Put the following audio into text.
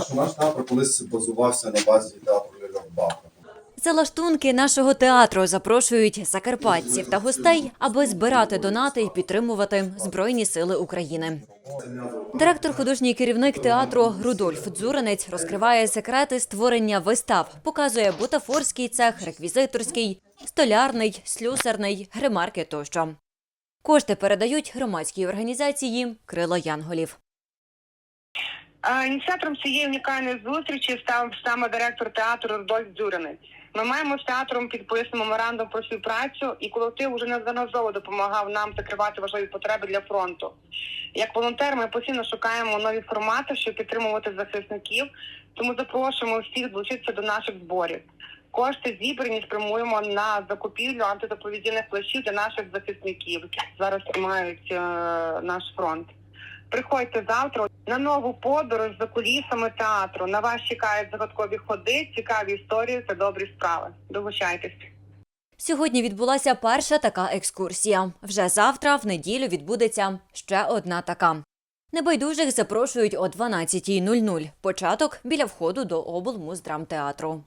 Що наш театр колись базувався на базі театру Баха. За лаштунки нашого театру запрошують закарпатців та гостей, аби збирати донати і підтримувати Збройні Сили України. Директор художній керівник театру Рудольф Дзуринець розкриває секрети створення вистав, показує бутафорський цех, реквізиторський, столярний, слюсарний, гримарки тощо. Кошти передають громадській організації Крила Янголів. Ініціатором цієї унікальної зустрічі став саме директор театру Рудольф Дзюринець. Ми маємо з театром підписаний меморандум про співпрацю, і колектив уже неодноразово допомагав нам закривати важливі потреби для фронту. Як волонтер, ми постійно шукаємо нові формати, щоб підтримувати захисників. Тому запрошуємо всіх долучитися до наших зборів. Кошти зібрані спрямуємо на закупівлю антидоповідільних плащів для наших захисників, які зараз тримають е, наш фронт. Приходьте завтра на нову подорож за кулісами театру. На вас чекають загадкові ходи, цікаві історії та добрі справи. Долучайтесь. Сьогодні відбулася перша така екскурсія. Вже завтра, в неділю, відбудеться ще одна така. Небайдужих запрошують о 12.00. Початок біля входу до облмуздрамтеатру.